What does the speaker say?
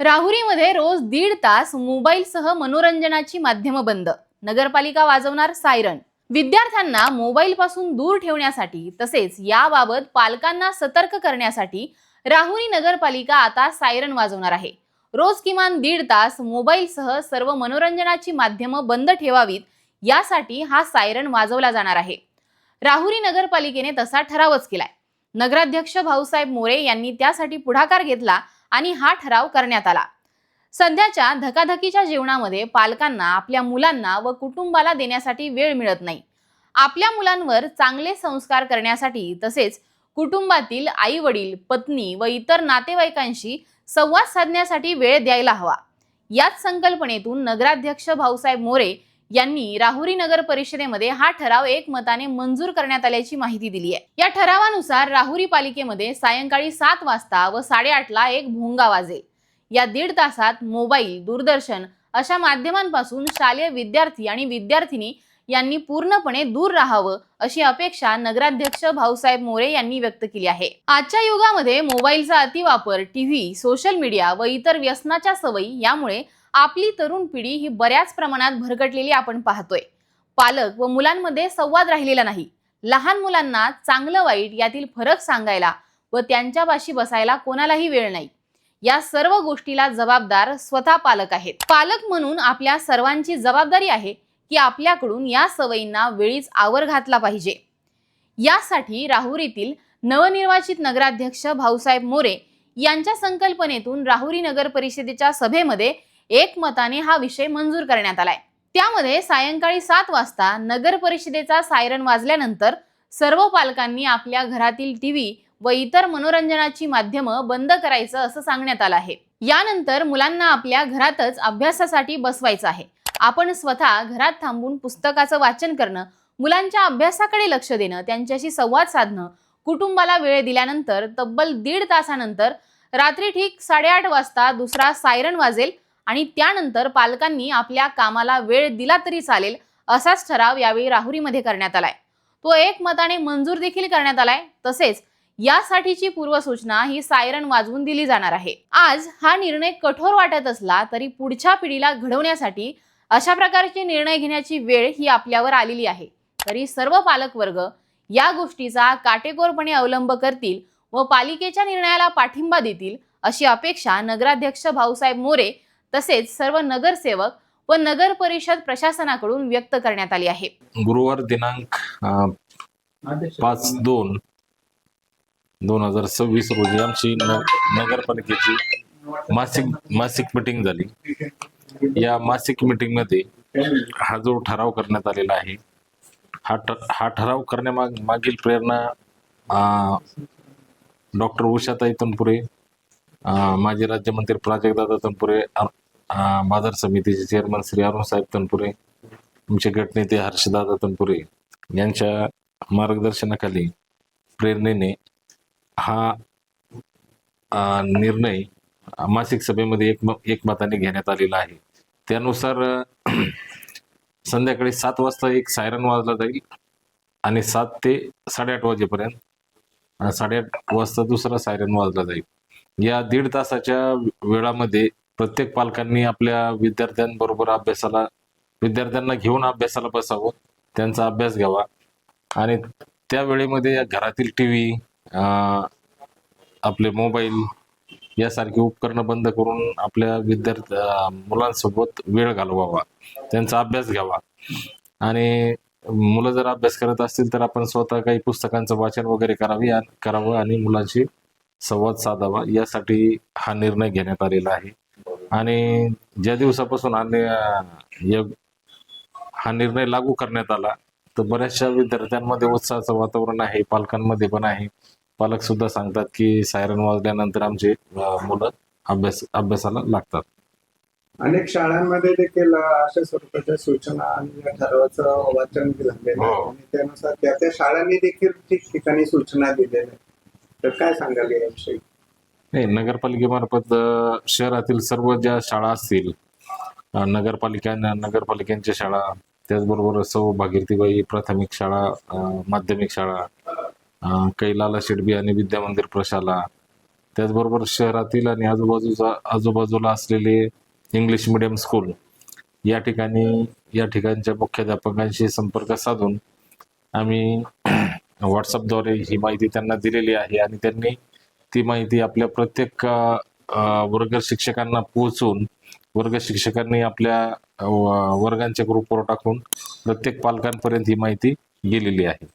राहुरीमध्ये रोज दीड तास मोबाईलसह मनोरंजनाची माध्यमं बंद. नगरपालिका वाजवणार सायरन. विद्यार्थ्यांना मोबाईलपासून दूर ठेवण्यासाठी तसेच याबाबत पालकांना सतर्क करण्यासाठी राहुरी नगरपालिका आता सायरन वाजवणार आहे. रोज किमान दीड तास मोबाईलसह सर्व मनोरंजनाची माध्यमं बंद ठेवावीत यासाठी हा सायरन वाजवला जाणार आहे. राहुरी नगरपालिकेने तसा ठरावच केलाय. नगराध्यक्ष भाऊसाहेब मोरे यांनी त्यासाठी पुढाकार घेतला आणि हा ठराव करण्यात आला. सध्याच्या धकाधकीच्या जीवनामध्ये पालकांना आपल्या मुलांना व कुटुंबाला देण्यासाठी वेळ मिळत नाही. आपल्या मुलांवर चांगले संस्कार करण्यासाठी तसेच कुटुंबातील आई वडील पत्नी व इतर नातेवाईकांशी संवाद साधण्यासाठी वेळ द्यायला हवा. याच संकल्पनेतून नगराध्यक्ष भाऊसाहेब मोरे यांनी राहुरी नगर परिषदेमध्ये हा ठराव एकमताने मंजूर करण्यात आल्याची माहिती दिली आहे. या ठरावानुसार राहुरी पालिकेमध्ये सायंकाळी सात वाजता व साडेआठला एक भोंगा वाजेल. या दीड तासात मोबाईल दूरदर्शन अशा माध्यमांपासून शालेय विद्यार्थी आणि विद्यार्थिनी यांनी पूर्णपणे दूर राहावं अशी अपेक्षा नगराध्यक्ष भाऊसाहेब मोरे यांनी व्यक्त केली आहे. आजच्या युगामध्ये मोबाईलचा अतिवापर टीव्ही सोशल मीडिया व इतर व्यसनाच्या सवयी यामुळे आपली तरुण पिढी ही बऱ्याच प्रमाणात भरकटलेली आपण पाहतोय. पालक व मुलांमध्ये संवाद राहिलेला नाही. लहान मुलांना चांगलं वाईट यातील फरक सांगायला व त्यांच्यापाशी बसायला कोणालाही वेळ नाही. या सर्व गोष्टीला जबाबदार स्वतः पालक आहेत. पालक म्हणून आपल्या सर्वांची जबाबदारी आहे की आपल्याकडून या सवयींना वेळीच आवर घातला पाहिजे. यासाठी राहुरीतील नवनिर्वाचित नगराध्यक्ष भाऊसाहेब मोरे यांच्या संकल्पनेतून राहुरी नगर परिषदेच्या सभेमध्ये एकमताने हा विषय मंजूर करण्यात आलाय. त्यामध्ये सायंकाळी सात वाजता नगर परिषदेचा सायरन वाजल्यानंतर सर्व पालकांनी आपल्या घरातील टीव्ही व इतर मनोरंजनाची माध्यमं बंद करायचं असं सांगण्यात आलं आहे. यानंतर मुलांना आपल्या घरातच अभ्यासासाठी बसवायचं आहे. आपण स्वतः घरात थांबून पुस्तकाचं वाचन करणं मुलांच्या अभ्यासाकडे लक्ष देणं त्यांच्याशी संवाद साधणं कुटुंबाला वेळ दिल्यानंतर तब्बल दीड तासानंतर रात्री ठीक साडेआठ वाजता दुसरा सायरन वाजेल आणि त्यानंतर पालकांनी आपल्या कामाला वेळ दिला तरी चालेल असाच ठराव यावेळी राहुरीमध्ये करण्यात आलाय. तो एकमताने मंजूर देखील करण्यात आलाय. तसेच यासाठीची पूर्वसूचना ही सायरन वाजवून दिली जाणार आहे. आज हा निर्णय कठोर वाटत असला तरी पुढच्या पिढीला घडवण्यासाठी अशा प्रकारचे निर्णय घेण्याची वेळ ही आपल्यावर आलेली आहे. तरी सर्व पालकवर्ग या गोष्टीचा काटेकोरपणे अवलंब करतील व पालिकेच्या निर्णयाला पाठिंबा देतील अशी अपेक्षा नगराध्यक्ष भाऊसाहेब मोरे तसेच सर्व नगरसेवक व नगर परिषद प्रशासनाकडून व्यक्त करण्यात आली आहे. गुरुवार दिनांक पाच दोन दोन हजार सव्वीस रोजी आमची नगरपालिकेची मासिक मासिक मिटिंग झाली. या मासिक मिटिंगमध्ये हा जो ठराव करण्यात आलेला आहे हा हा ठराव करण्यामाग मागील प्रेरणा डॉक्टर उषाताई तनपुरे माजी राज्यमंत्री प्राजक्तदादा तनपुरे बाजार समितीचे चेअरमन श्री अरुण साहेब तनपुरे आमचे गटनेते हर्षदादा तनपुरे यांच्या मार्गदर्शनाखाली प्रेरणेने हा निर्णय मासिक सभेमध्ये एक एकमताने घेण्यात आलेला आहे. त्यानुसार संध्याकाळी सात वाजता एक सायरन वाजला जाईल आणि सात ते साडेआठ वाजेपर्यंत साडेआठ वाजता दुसरा सायरन वाजला जाईल. या दीड तासाच्या वेळामध्ये प्रत्येक पालकांनी आपल्या विद्यार्थ्यांबरोबर अभ्यासाला विद्यार्थ्यांना घेऊन अभ्यासाला बसावं त्यांचा अभ्यास घ्यावा. आणि त्या वेळेमध्ये या घरातील टी व्ही आपले मोबाईल यासारखी उपकरणं बंद करून आपल्या विद्यार्थी मुलांसोबत वेळ घालवावा त्यांचा अभ्यास घ्यावा. आणि मुलं जर अभ्यास करत असतील तर आपण स्वतः काही पुस्तकांचं वाचन वगैरे करावी आणि- करावं आणि मुलांशी संवाद साधावा यासाठी हा निर्णय घेण्यात आलेला आहे. आणि ज्या दिवसापासून हा हा निर्णय लागू करण्यात आला तर बऱ्याचशा विद्यार्थ्यांमध्ये उत्साहाचं वातावरण आहे पालकांमध्ये पण आहे. पालक सुद्धा सांगतात की सायरन वाजल्यानंतर आमचे मुलं अभ्यास अभ्यासाला लागतात. अनेक शाळांमध्ये देखील अशा स्वरूपाच्या सूचना आणि या ठरावाचं वाचन झालेलं आहे. हो. आणि त्यानुसार त्या त्या शाळांनी देखील ठिकठिकाणी सूचना दिलेल्या आहेत. तर काय सांगाल याविषयी? नाही नगरपालिकेमार्फत शहरातील सर्व ज्या शाळा असतील अं, नगरपालिका नगरपालिकांच्या शाळा त्याचबरोबर सौ भागीरथीबाई प्राथमिक शाळा माध्यमिक शाळा कैलाला शेडबी आणि विद्यामंदिर प्रशाला त्याचबरोबर शहरातील आणि आजूबाजूचा आजूबाजूला असलेले इंग्लिश मिडियम स्कूल या ठिकाणी या ठिकाणच्या मुख्याध्यापकांशी संपर्क साधून आम्ही व्हॉट्सअपद्वारे ही माहिती त्यांना दिलेली आहे आणि त्यांनी ती माहिती आपल्या प्रत्येक वर्ग शिक्षकांना पोहोचवून वर्ग शिक्षकांनी आपल्या वर्गांच्या ग्रुपवर टाकून प्रत्येक पालकांपर्यंत ही माहिती गेलेली आहे.